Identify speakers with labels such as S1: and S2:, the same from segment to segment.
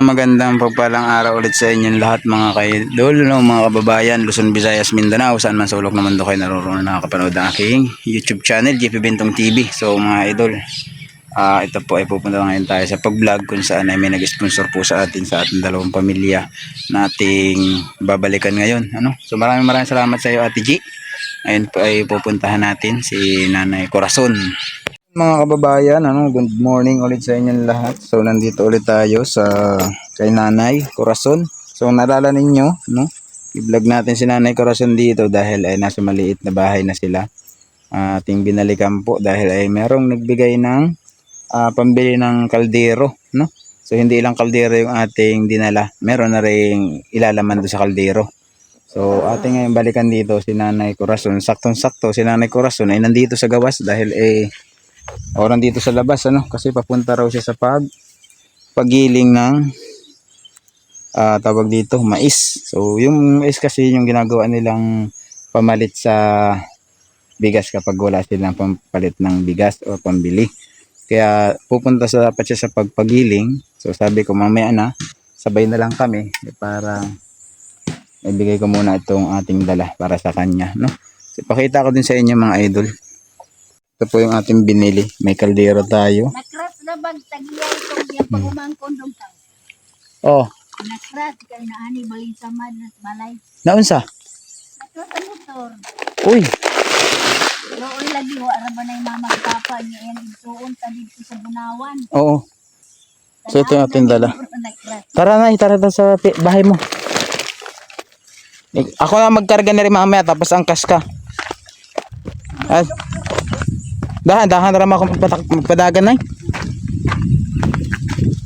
S1: Magandang pagpalang araw ulit sa inyong lahat mga kaidol, no, mga kababayan, Luzon, Visayas, Mindanao, saan man sulok naman do kayo naroon na nakakapanood ng aking YouTube channel, JP Bentong TV. So mga idol, ah ito po ay pupunta ngayon tayo sa pag-vlog kung saan ay may nag-sponsor po sa atin, sa ating dalawang pamilya na ating babalikan ngayon. Ano? So maraming maraming salamat sa iyo Ate G. Ngayon po ay pupuntahan natin si Nanay Corazon. Mga kababayan, ano, good morning ulit sa inyong lahat. So, nandito ulit tayo sa kay Nanay Corazon. So, nalala ninyo, no? I-vlog natin si Nanay Corazon dito dahil ay nasa maliit na bahay na sila. Ah, ating binalikan po dahil ay merong nagbigay ng ah, pambili ng kaldero, no? So, hindi lang kaldero yung ating dinala. Meron na rin ilalaman doon sa kaldero. So, ating ngayon balikan dito si Nanay Corazon. Saktong-sakto si Nanay Corazon ay nandito sa gawas dahil eh o nandito sa labas ano? Kasi papunta raw siya sa pag pagiling ng ah, tawag dito mais. So yung mais kasi yung ginagawa nilang pamalit sa bigas kapag wala silang pampalit ng bigas o pambili. Kaya pupunta sa dapat siya sa pagpagiling. So sabi ko mamaya na sabay na lang kami. Eh, para ibigay ko muna itong ating dala para sa kanya no? So, pakita ko din sa inyo mga idol ito po yung ating binili. May kaldero tayo.
S2: Nakras na bag tagiyay itong yung pagumangkon dong tao.
S1: Oh,
S2: Nakras kay naani balin sa madras balay.
S1: naunsa?
S2: Nakras ang motor.
S1: Uy,
S2: Doon lagi wa ra ba na yung mama at papa niya yan isuon ta dito sa Bunawan.
S1: oo. So ito yung ating dala. Tara na, tara na sa bahay mo. Ako na magkarga na rin mamaya tapos angkas ka. At, dahan, dahan na ako magpatak- magpadagan na.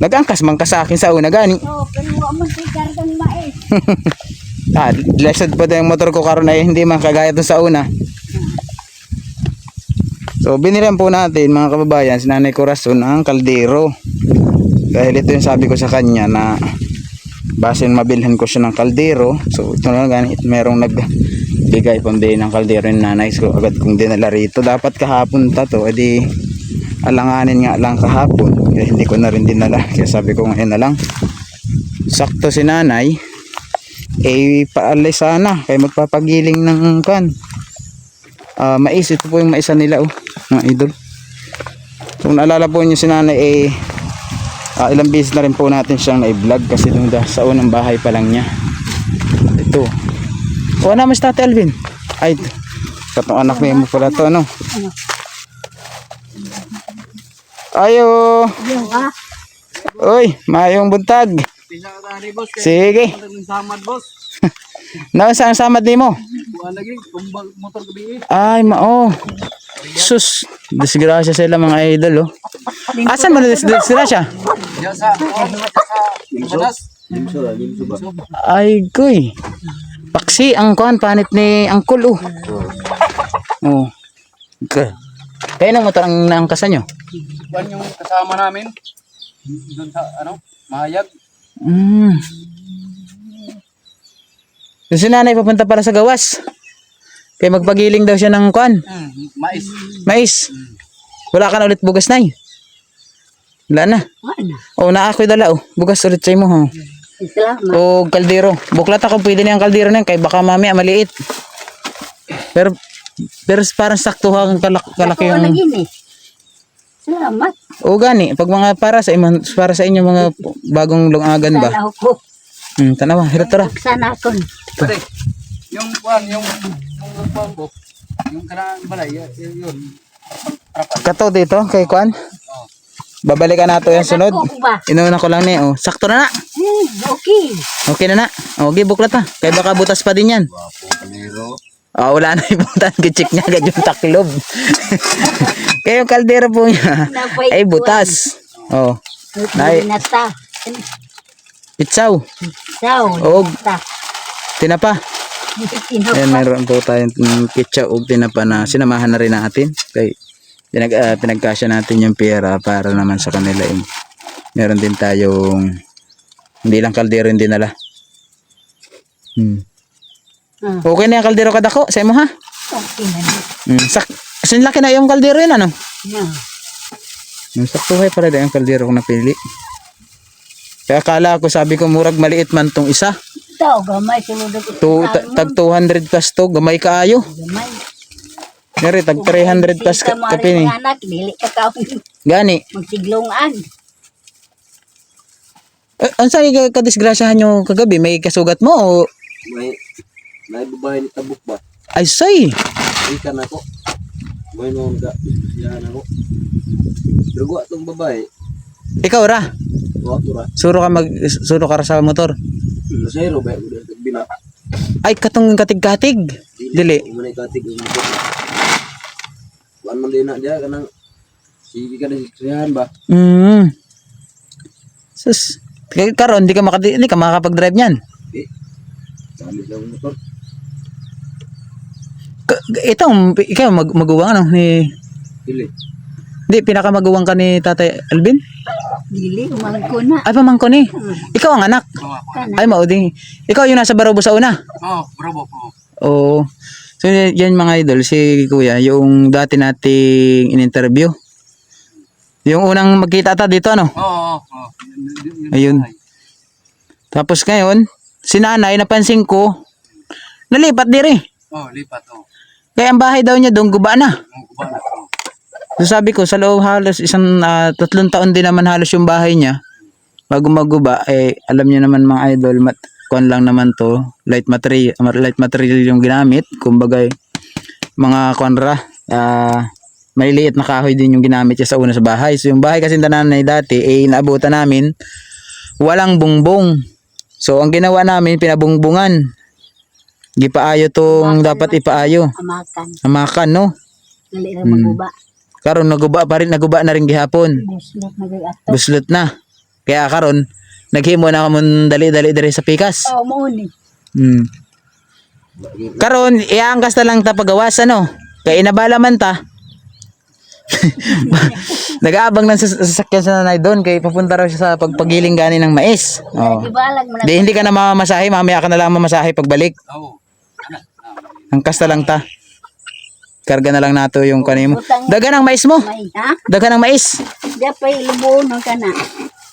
S1: Nag-angkas man ka sa akin sa una gani.
S2: So, pero man kay kargang mais.
S1: Ah, lesson pa din yung motor ko karon ay hindi man kagaya dun sa una. So, binilan po natin mga kababayan si Nanay Corazon ang kaldero. Dahil ito yung sabi ko sa kanya na basin mabilhan ko siya ng kaldero. So, ito na ganit merong nagbigay pambili ng kaldero yung nanay ko agad kong dinala rito. Dapat kahapon ta to, edi alanganin nga lang kahapon. Kaya hindi ko na rin dinala. Kaya sabi ko ngayon na lang. Sakto si nanay eh paalay sana kay magpapagiling ng kan ah mais ito po yung maisa nila oh mga idol kung naalala po nyo si nanay eh ah, ilang beses na rin po natin siyang na-vlog kasi nung sa unang bahay pa lang niya ito o na mas tate Alvin ay katong anak mo mo pala to ano ayo oy mayong buntag sige
S3: Samad boss.
S1: na saan samad ni mo. Ay, mao. Sus, disgrasya sila mga idol, oh. Asan mo na dis disgrasya? Ay, goy. Paksi, ang kuhan, panit ni Angkol, oh. Oh. Ka. Kaya nang motor ang naangkasan nyo?
S3: Buwan yung kasama namin. Doon sa ano, Mahayag.
S1: Hmm. Yung si nanay papunta para sa gawas. Kaya magpagiling daw siya ng kuhan.
S3: Hmm, mais.
S1: Mais. Wala ka na ulit bugas na Wala na.
S2: Ano?
S1: Oh, naa ako'y dala, oh. Bugas ulit sa'yo mo, oh.
S2: Salamat.
S1: O kaldero. Buklat ako pwede na yung kaldero na yan kay baka mamaya maliit. Pero pero parang sakto ang kalak kalaki yung
S2: lagi ni. Salamat.
S1: o gani pag mga para sa imo para sa inyo mga bagong lungagan ba.
S2: Sana ako.
S1: Hmm, tanawa, hirap tara.
S2: Sana ako.
S3: Pare. Yung buwan yung yung buwan ko. Yung kanang balay yun.
S1: Kato dito kay Kwan. Babalikan nato yung sunod. Inuuna ko lang ni oh. Sakto na na.
S2: Hmm, okay.
S1: Okay na na. O, okay, buklat ha. Kay baka butas pa din yan. Ah, wala na ibutan. Kichik niya agad yung taklob. Kaya yung kaldero po niya ay butas. Oh, Nay.
S2: Nata.
S1: pitsaw.
S2: Saw.
S1: Og.
S2: Nata.
S1: Tinapa. Ayan, meron po tayong mm, pitsa o tinapa na sinamahan na rin natin. Kay pinag, ah, pinagkasya natin yung pera para naman sa kanila. Eh. Meron din tayong hindi lang kaldero yung dinala. Hmm.
S2: Hmm.
S1: Okay na yung kaldero kadako sa imo ha?
S2: Okay na.
S1: Hmm. Sak laki na yung kaldero yun ano?
S2: Yeah.
S1: Yung saktuhay para din yung kaldero ko napili. Kaya akala ko, sabi ko, murag maliit man tong isa.
S2: Tao, gamay, sulod ako.
S1: To, ta- tag 200 plus to, gamay kaayo.
S2: Gamay.
S1: Nari, tag 300 plus ka, kapini.
S2: mga anak, dili ka kaon.
S1: Gani.
S2: Magsiglongan.
S1: Eh, ang saan ka kadisgrasyahan nyo kagabi? May kasugat mo o
S3: May, may babae ni tabuk ba?
S1: ay say?
S3: Ikan ako. May nung ga, yan ako. Dugo atong babae.
S1: Ikaw ra.
S3: Tuwa ko ra.
S1: Suro ka mag suro ka ra sa motor.
S3: Masero ba? Udah bina.
S1: Ay katong katig-katig. Dili.
S3: Umanay katig. Umanay. Kuan man din na dia kanang sige ka na siksihan ba?
S1: Mm. Sus. Kaya karon di ka makadi di ka makakapag-drive niyan.
S3: Eh. Sabi sa motor.
S1: Itong ikaw mag maguwang ano ni
S3: Dili.
S1: Di pinakamaguwang ka ni Tatay Alvin?
S2: Dili, umang ko na.
S1: Ay pamangko ni. Ikaw ang anak.
S2: Kana.
S1: Ay maudi. Ikaw yung nasa Barobo sa una.
S3: Oh, bravo po.
S1: Oo. So yan mga idol, si Kuya, yung dati nating in-interview. Yung unang magkita ta dito ano.
S3: Oo, oo.
S1: Ayun. Tapos ngayon, si nanay napansin ko, nalipat diri.
S3: Oh, lipat oh.
S1: Kaya ang bahay daw niya doon guba na.
S3: Ang kuba na ko.
S1: So sabi ko, sa loob halos isang ah, tatlong taon din naman halos yung bahay niya. Bago maguba, eh alam niyo naman mga idol, mat kuan lang naman to, light material, light material yung ginamit. Kumbaga, eh, mga konra, ah maliliit na kahoy din yung ginamit niya sa una sa bahay. So yung bahay kasi na nanay dati, eh inaabutan namin, walang bungbong. So ang ginawa namin, pinabungbungan. Gipaayo tong dapat ipaayo.
S2: Amakan.
S1: Amakan, no?
S2: Dili ra maguba.
S1: Karon naguba pa rin, naguba na rin gihapon.
S2: Buslot na.
S1: Buslot na. Kaya karon naghimo na kamon dali-dali diri sa pikas.
S2: Oh, mo ni.
S1: Hmm. Karon iangkas na lang ta pagawas ano. Kaya inabala man ta. Nag-aabang lang sa sa sasakyan sa nanay doon kay papunta raw siya sa pagpagiling gani ng mais. Oh. Di hindi ka na mamamasahe, mamaya ka na lang mamasahe pagbalik.
S3: Oo.
S1: Angkas na lang ta. Karga na lang nato yung kanimo. Daga ng mais mo. Daga ng mais.
S2: Diya pa ilubuon ng kana.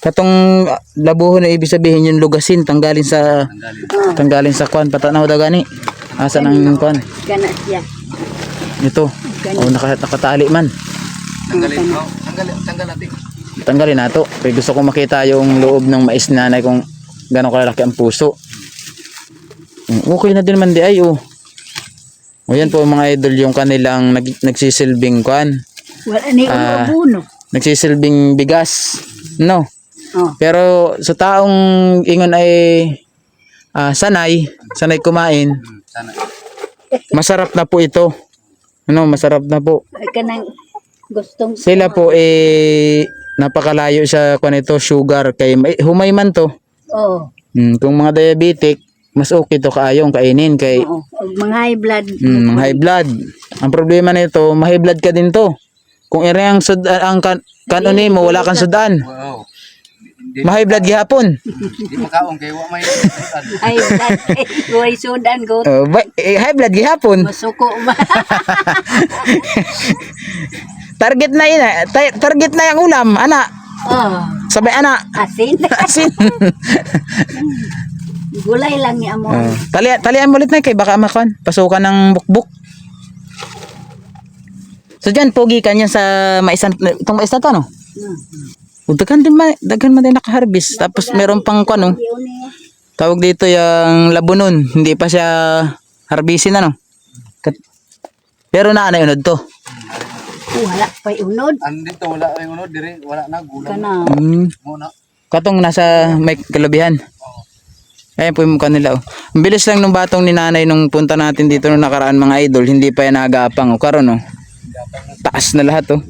S1: Katong ah, labuhon na ibig sabihin yung lugasin tanggalin sa
S3: Tanggalin.
S1: tanggalin sa kwan patanaw daw gani. Asa nang kwan?
S2: Kana siya.
S1: Ito. Oh, naka, nakatali man.
S3: Tanggalin. Oh, tanggalin. Tanggal natin.
S1: Tanggalin nato. Kaya gusto ko makita yung loob ng mais nanay kung gano'ng kalaki ang puso. Mm, Okay na din man di ay oh. O yan po mga idol yung kanilang nag, nagsisilbing kwan.
S2: Wala ni
S1: Ah.
S2: ulo
S1: Nagsisilbing bigas. No.
S2: Oh.
S1: Pero sa taong ingon ay ah, sanay, sanay kumain,
S3: Hmm, sana.
S1: masarap na po ito. Ano, masarap na po.
S2: Kanang gustong
S1: Sila po eh napakalayo sa kung ito sugar kay may- humay man to.
S2: Oh.
S1: Hmm, kung mga diabetic, mas okay to kaayong kainin kay
S2: Oo. Mga high blood.
S1: hmm, mga high blood. Ang problema nito, ma-high blood ka din to. Kung iri ang sud ang kan kanon mo wala kang sudan.
S3: Wow.
S1: Ma-high blood gihapon.
S3: di makaong kay wa may
S2: High blood. Huwag sudan go.
S1: Oh, ba- eh, high blood gihapon.
S2: Masuko ba?
S1: Target na eh. Ta- target na yung ulam, ana.
S2: oh.
S1: Sabay ana.
S2: Asin.
S1: Asin.
S2: Gulay lang ni amo.
S1: Oh. Tali talian mo ulit na kay baka makon. Pasukan ng bukbuk. So dyan, pogi ka niya sa maisan, itong mais na to, no?
S2: Hmm.
S1: Kung daghan din, ma- daghan man din nakaharvest. Tapos meron pang no?
S2: Yun ni.
S1: Tawag dito yung labunon. Hindi pa siya harbisin, ano? Kat- Pero na ano yun to?
S2: Wala pa unod.
S3: Andito wala ay uno dire wala na gulang.
S2: Kana.
S1: Hmm.
S3: Muna.
S1: Katong nasa may kalabihan. Ayan po yung mukha nila. Oh. Ang bilis lang nung batong ni nanay nung punta natin dito nung nakaraan mga idol. Hindi pa yan nag-aapang. O karon oh. Taas na lahat oh.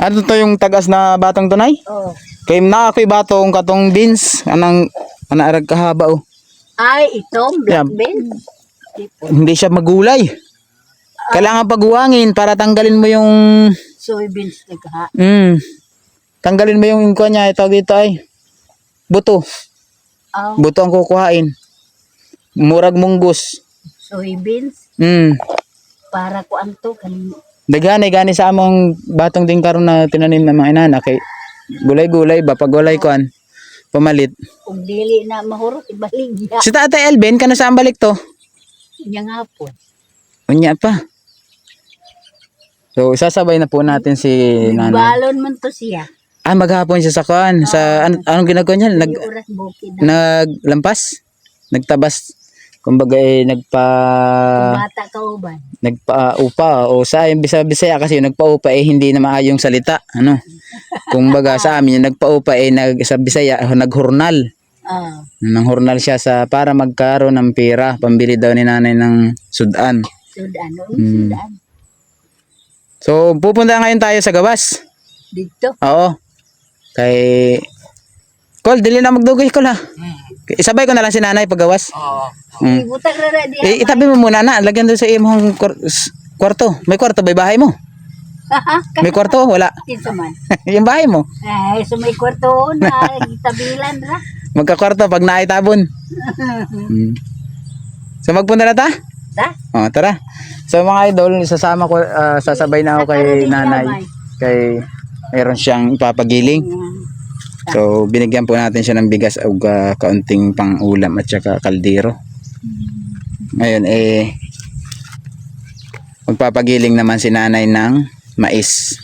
S1: Ano to yung tagas na batang tunay?
S2: Oh.
S1: Kay na ako'y batong katong beans. Anang anaarag kahaba oh.
S2: Ay, ito, black
S1: Yeah.
S2: bean.
S1: Hindi siya magulay. Kailangan paguwangin para tanggalin mo yung
S2: Soybeans nagha.
S1: mm, tanggalin mo yung kuha niya. Ito dito ay buto.
S2: Oh,
S1: Buto ang kukuhain. Murag munggus.
S2: soybeans
S1: Mm.
S2: Para ko ang to kan
S1: Daghanay gani sa among batong din karon na tinanim ng mga inana kay gulay-gulay ba pag walay kuan pamalit.
S2: Kung dili na mahurot, ibaligya.
S1: Si Tatay Elvin kana saan balik to?
S2: Inya nga po.
S1: Unya pa. So sasabay na po natin si nanay.
S2: Balon man to siya.
S1: Ah maghapon siya sa kuan sa an- anong ginagawa niya? Nag
S2: na.
S1: naglampas, nagtabas, kumbaga eh, nagpa
S2: Bata ka uban.
S1: nagpaupa o sa bisa Bisaya kasi yung nagpaupa eh hindi na maayong salita, ano. Kumbaga sa amin yung nagpaupa eh nag sa Bisaya naghurnal.
S2: Ah,
S1: Nang hurnal siya sa para magkaroon ng pera, pambili daw ni nanay ng sudan.
S2: sudan.
S1: Hmm.
S2: sudan.
S1: So pupunta ngayon tayo sa gawas.
S2: Dito.
S1: Oo. Kay Kol, dili na magdugay ko la. Isabay ko na lang si nanay paggawas.
S3: Oo.
S1: Mm.
S2: Ibutang na na.
S1: Eh, itabi mo muna na. Lagyan doon sa imong kwarto. May kwarto ba yung bahay mo? May kwarto? Wala.
S2: Kinsa man.
S1: yung bahay mo.
S2: Ay, so may kwarto na itabilan ra.
S1: Magkakwarto pag naitabon. Mm. So magpunta na ta?
S2: Ta?
S1: O, tara. So mga idol, sasama ko, ah, sasabay na ako kay nanay. Kay mayroon siyang ipapagiling. So binigyan po natin siya ng bigas o ah, kaunting pang ulam at saka kaldero. Ngayon eh magpapagiling naman si nanay ng mais.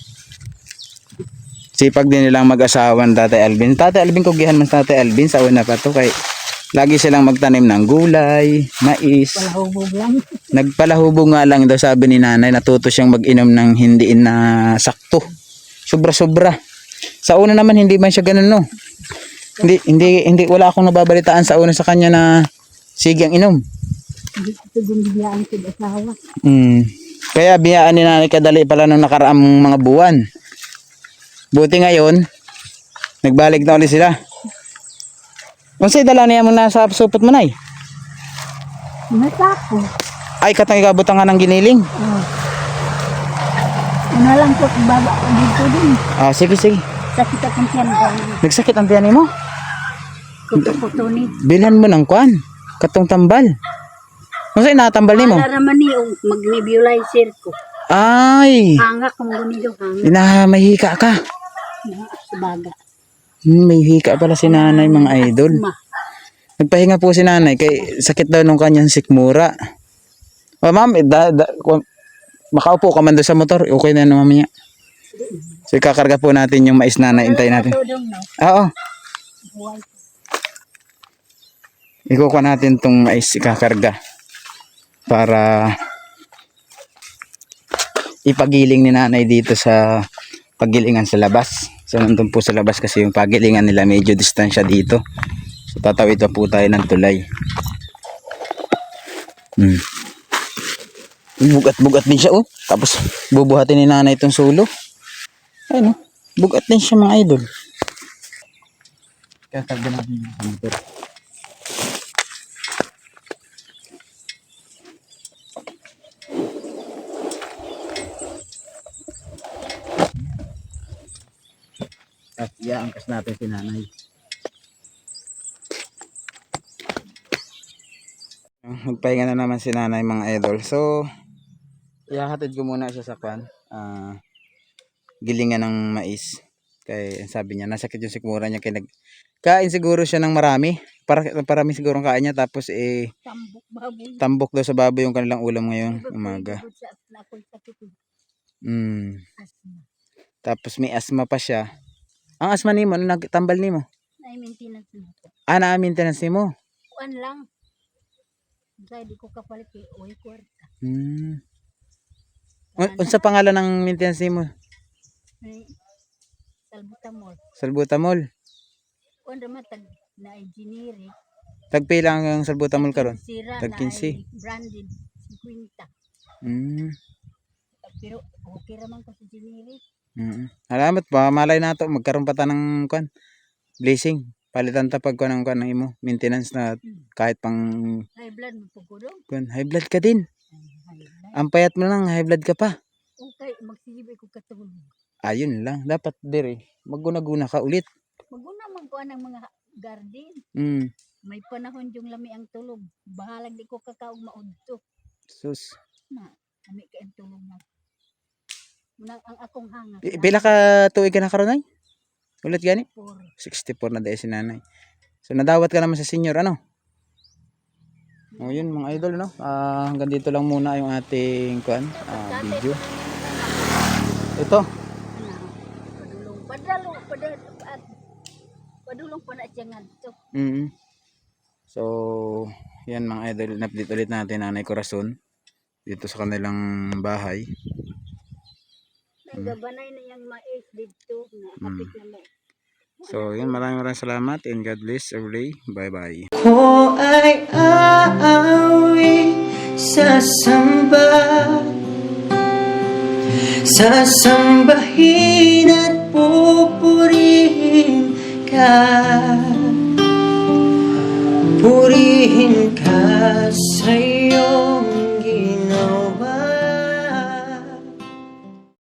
S1: Sipag din nilang mag-asawa ng Tatay Alvin. Tatay Alvin, kugihan man Tatay Alvin sa una pa to kay lagi silang magtanim ng gulay, mais.
S2: Wala hubog lang.
S1: Nagpalahubo nga lang daw sabi ni nanay, natuto siyang mag-inom ng hindi na sakto. Sobra-sobra. Sa una naman hindi man siya ganun no. Hindi hindi hindi wala akong nababalitaan sa una sa kanya na sige ang inom.
S2: Hindi ko ginbiyaan ko asawa.
S1: Mm. Kaya biyaan ni nanay kadali pala nung nakaraang mga buwan. Buti ngayon, nagbalik na ulit sila. Unsay dala niya mo na sa supot mo nay?
S2: Nasako.
S1: Ay katang ikabutan nga ng giniling.
S2: Oh. Ano lang po, baba ko dito din.
S1: Ah, sige sige.
S2: Sakit akong tiyan ko.
S1: Nagsakit ang tiyan mo?
S2: Kuto-kuto ni.
S1: Bilhan mo ng kwan. Katong tambal. Ano sa'yo natambal ni mo?
S2: Para naman ni, oh, mag-nebulizer ko.
S1: Ay!
S2: Hanga kung ganito, hanga.
S1: Ina, may hika ka.
S2: na Sa baga.
S1: Hmm, may hika pala si nanay mga idol. Nagpahinga po si nanay kay sakit daw nung kanyang sikmura. O ma'am, da, makaupo ka man doon sa motor, okay na naman mamaya. So kakarga po natin yung mais nanay, intay natin. Oo, ikukuha natin tong mais ikakarga. Para ipagiling ni nanay dito sa pagilingan sa labas. So nandun po sa labas kasi yung pagilingan nila medyo distansya dito. So tatawid pa po tayo ng tulay. Hmm. Bugat-bugat din siya oh. Tapos bubuhatin ni nanay itong sulo. Ayun oh. Bugat din siya mga idol. Kakarga natin yung motor. At iaangkas natin si nanay. Magpahinga na naman si nanay mga idol. So, ihahatid ko muna siya sa kwan. Ah, gilingan ng mais. Kay sabi niya, nasakit yung sikmura niya. Kaya nag, kain siguro siya ng marami. Para, parami siguro ang kain niya. Tapos eh,
S2: Tambok baboy.
S1: tambok daw sa baboy yung kanilang ulam ngayong umaga. Mm. Tapos may asma pa siya. Ang asma nimo, ano nagtambal nimo?
S2: Ay, maintenance na ko.
S1: Ah, na maintenance nimo.
S2: Kuan lang. Dahil di ko kapalit kay Oy Kwarta.
S1: Hmm. Un- unsa pangalan ng maintenance nimo?
S2: Salbutamol.
S1: Salbutamol.
S2: Kuan naman tag na engineering.
S1: Tagpay lang ang salbutamol karon. Tag
S2: na
S1: 15.
S2: ay branded. 50.
S1: Hmm.
S2: Pero okay raman ko sa engineering.
S1: Mm. Salamat pa malay nato magkaroon pa ta ng kwan. Blessing. Palitan ta pag kwan ng kwan ng imo maintenance na kahit pang
S2: High blood mo doon.
S1: kwan high blood ka din. Ang payat mo lang high blood ka pa.
S2: Okay, magsisibay ko katulog.
S1: Ayun lang dapat dire maguna-guna ka ulit.
S2: Maguna man ko ng mga garden.
S1: Mm.
S2: May panahon yung lami ang tulog. Bahalag di ko kakaong maudto.
S1: Sus.
S2: Na, kami kay ang tulog na. Munang ang akong hanga.
S1: I- Pila ka tuig ka na karon ay? Ulit gani?
S2: Por.
S1: 64 na dahil si nanay. So nadawat ka naman sa senior ano? O yun mga idol no. Ah, hanggang dito lang muna yung ating kuan, ah, video. Ito.
S2: Padulong. Padulong. Padulong. Padulong pa na siya nga dito.
S1: Mm. So, yan mga idol, in-update ulit natin Nanay Corazon dito sa kanilang bahay.
S2: Nagabanay na yung mais dito. Na kapit na mo.
S1: So, yun, maraming maraming salamat and God bless every. Bye-bye.
S4: ko ay aawi sasamba Sasambahin at pupurihin ka Purihin ka sa'yo